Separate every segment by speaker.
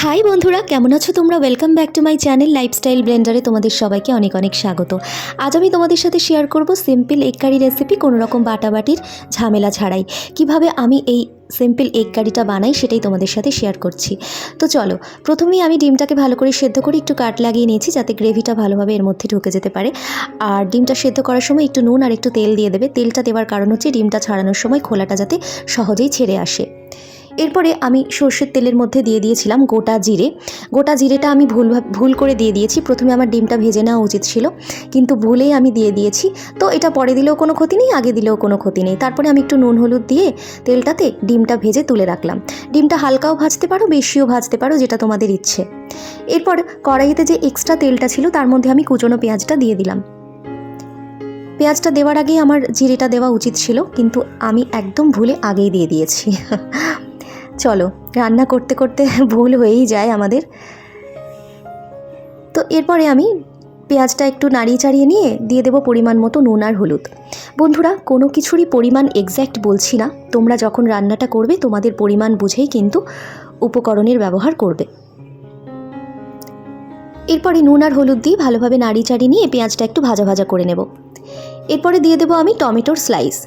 Speaker 1: High বন্ধুরা, কেমন আছো তোমরা? Welcome back to my channel lifestyle ব্লেন্ডারে তোমাদের সবাইকে অনেক অনেক স্বাগত। আজ আমি তোমাদের সাথে শেয়ার করব সিম্পল এগ কারি রেসিপি কোনো রকম বাটাবাটির ঝামেলা ছাড়াই। কীভাবে আমি এই সিম্পল এগ কারিটা বানাই সেটাই তোমাদের সাথে শেয়ার করছি। তো চলো, প্রথমেই আমি ডিমটাকে ভালো করে সেদ্ধ করে একটু কাট লাগিয়ে নিয়েছি যাতে গ্রেভিটা ভালোভাবে এর মধ্যে ঢুকে যেতে পারে। আর ডিমটা সেদ্ধ করার সময় একটু নুন আর একটু তেল দিয়ে দেবে। তেলটা দেওয়ার কারণ হচ্ছে ডিমটা ছাড়ানোর সময় খোলাটা যাতে সহজেই ছেড়ে আসে। এরপরে আমি সর্ষের তেলের মধ্যে দিয়ে দিয়েছিলাম গোটা জিরে। গোটা জিরেটা আমি ভুল ভুল করে দিয়ে দিয়েছি। প্রথমে আমার ডিমটা ভেজে নেওয়া উচিত ছিল, কিন্তু ভুলেই আমি দিয়ে দিয়েছি। তো এটা পরে দিলেও কোনো ক্ষতি নেই, আগে দিলেও কোনো ক্ষতি নেই। তারপরে আমি একটু নুন হলুদ দিয়ে তেলটাতে ডিমটা ভেজে তুলে রাখলাম। ডিমটা হালকাও ভাজতে পারো, বেশিও ভাজতে পারো, যেটা তোমাদের ইচ্ছে। এরপর কড়াইতে যে এক্সট্রা তেলটা ছিল, তার মধ্যে আমি কুচনো পেঁয়াজটা দিয়ে দিলাম। পেঁয়াজটা দেওয়ার আগেই আমার জিরেটা দেওয়া উচিত ছিল, কিন্তু আমি একদম ভুলে আগেই দিয়ে দিয়েছি। চলো, রান্না করতে করতে ভুল হয়েই যায় আমাদের। তো এরপরে আমি পেঁয়াজটা একটু নাড়িয়ে চাড়িয়ে নিয়ে দিয়ে দেবো পরিমাণ মতো নুন আর হলুদ। বন্ধুরা, কোনো কিছুরই পরিমাণ এক্স্যাক্ট বলছি না। তোমরা যখন রান্নাটা করবে, তোমাদের পরিমাণ বুঝেই কিন্তু উপকরণের ব্যবহার করবে। এরপরে নুন আর হলুদ দিয়ে ভালোভাবে নাড়ি চাড়িয়ে নিয়ে পেঁয়াজটা একটু ভাজা ভাজা করে নেব। এরপরে দিয়ে দেবো আমি টমেটোর স্লাইস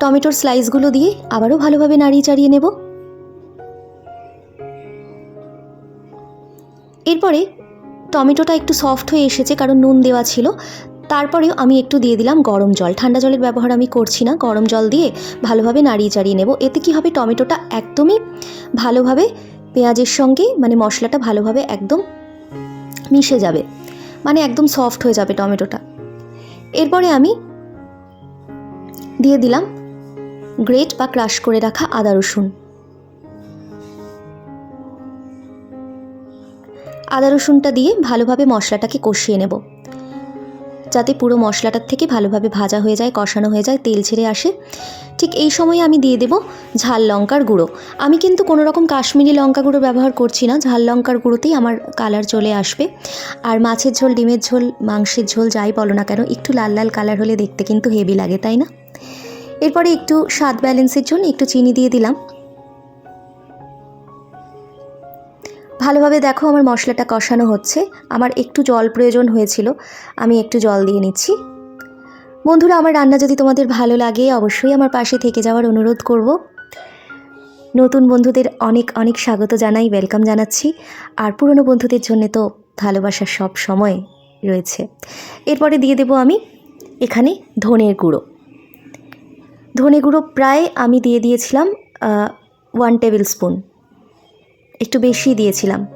Speaker 1: টমেটোর স্লাইসগুলো দিয়ে আবারও ভালোভাবে নাড়িয়ে চাড়িয়ে নেব। এরপরে টমেটোটা একটু সফট হয়ে এসেছে, কারণ নুন দেওয়া ছিল। তারপরেও আমি একটু দিয়ে দিলাম গরম জল। ঠান্ডা জলের ব্যবহার আমি করছি না, গরম জল দিয়ে ভালোভাবে নাড়িয়ে চাড়িয়ে নেব। এতে কি হবে, টমেটোটা একদমই ভালোভাবে পেঁয়াজের সঙ্গে মানে মশলাটা ভালোভাবে একদম মিশে যাবে। মানে একদম সফট হয়ে যাবে টমেটোটা। এরপরে আমি দিয়ে দিলাম গ্রেট বা ক্রাশ করে রাখা আদা রসুন। আদা রসুনটা দিয়ে ভালোভাবে মশলাটাকে কষিয়ে নেব। যাতে পুরো মশলাটার থেকে ভালোভাবে ভাজা হয়ে যায়, কষানো হয়ে যায়, তেল ছেড়ে আসে। ঠিক এই সময়ে আমি দিয়ে দেব ঝাল লঙ্কার গুঁড়ো। আমি কিন্তু কোনো রকম কাশ্মীরি লঙ্কা গুঁড়ো ব্যবহার করছি না। ঝাল লঙ্কার গুঁড়োতেই আমার কালার চলে আসবে। আর মাছের ঝোল, ডিমের ঝোল, মাংসের ঝোল যাই বলো না কেন, একটু লাল লাল কালার হলে দেখতে কিন্তু হেভি লাগে, তাই না? এরপরে একটু স্বাদ ব্যালেন্সের জন্য একটু চিনি দিয়ে দিলাম। ভালোভাবে দেখো আমার মশলাটা কষানো হচ্ছে। আমার একটু জল প্রয়োজন হয়েছিল, আমি একটু জল দিয়ে নিচ্ছি। বন্ধুরা, আমার রান্না যদি তোমাদের ভালো লাগে, অবশ্যই আমার পাশে থেকে যাওয়ার অনুরোধ করব। নতুন বন্ধুদের অনেক অনেক স্বাগত জানাই ওয়েলকাম জানাচ্ছি। আর পুরনো বন্ধুদের জন্য তো ভালোবাসা সব সময় রয়েছে। এরপরে দিয়ে দেব আমি এখানে ধনের গুঁড়ো। ধনে গুঁড়ো প্রায় আমি দিয়ে দিয়েছিলাম ওয়ান টেবিল স্পুন একটু বেশি দিয়েছিলাম।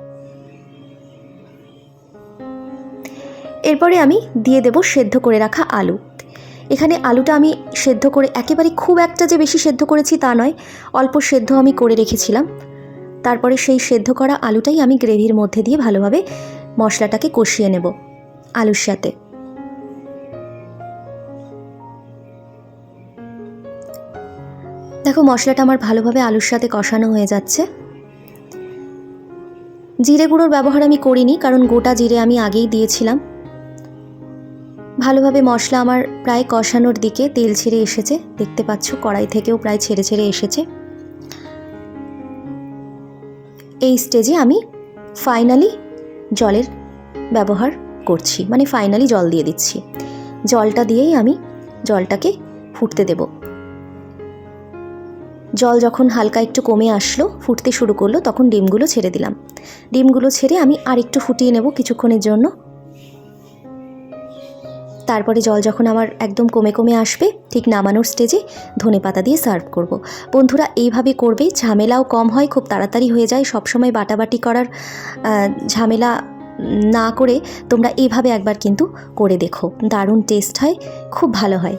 Speaker 1: এরপরে আমি দিয়ে দেব সেদ্ধ করে রাখা আলু। এখানে আলুটা আমি সেদ্ধ করে একেবারে খুব একটা যে বেশি সেদ্ধ করেছি তা নয়, অল্প সেদ্ধ আমি করে রেখেছিলাম। তারপরে সেই সেদ্ধ করা আলুটাই আমি গ্রেভির মধ্যে দিয়ে ভালোভাবে মশলাটাকে কষিয়ে নেব আলুর সাথে। দেখো, মশলাটা আমার ভালোভাবে আলুর সাথে কষানো হয়ে যাচ্ছে। জিরে গুঁড়োর ব্যবহার আমি করিনি, কারণ গোটা জিরে আমি আগেই দিয়েছিলাম। ভালোভাবে মশলা আমার প্রায় কষানোর দিকে তেল ছেড়ে এসেছে। দেখতে পাচ্ছ, কড়াই থেকেও প্রায় ছেড়ে ছেড়ে এসেছে। এই স্টেজে আমি ফাইনালি জলের ব্যবহার করছি মানে ফাইনালি জল দিয়ে দিচ্ছি। জলটা দিয়েই আমি জলটাকে ফুটতে দেবো। জল যখন হালকা একটু কমে আসলো, ফুটতে শুরু করল, তখন ডিমগুলো ছেড়ে দিলাম। ডিমগুলো ছেড়ে আমি আর একটু ফুটিয়ে নেব কিছুক্ষণের জন্য। তারপরে জল যখন আমার একদম কমে কমে আসবে, ঠিক নামানোর স্টেজে ধনে পাতা দিয়ে সার্ভ করব। বন্ধুরা, এইভাবে করবে, ঝামেলাও কম হয়, খুব তাড়াতাড়ি হয়ে যায়। সবসময় বাটাবাটি করার ঝামেলা না করে তোমরা এইভাবে একবার কিন্তু করে দেখো। দারুণ টেস্ট হয়, খুব ভালো হয়।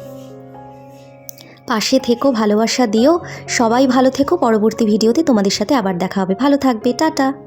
Speaker 1: পাশে থেকো, ভালোবাসা দিও। সবাই ভালো থেকো। পরবর্তী ভিডিওতে তোমাদের সাথে আবার দেখা হবে। ভালো থাকবে। টাটা।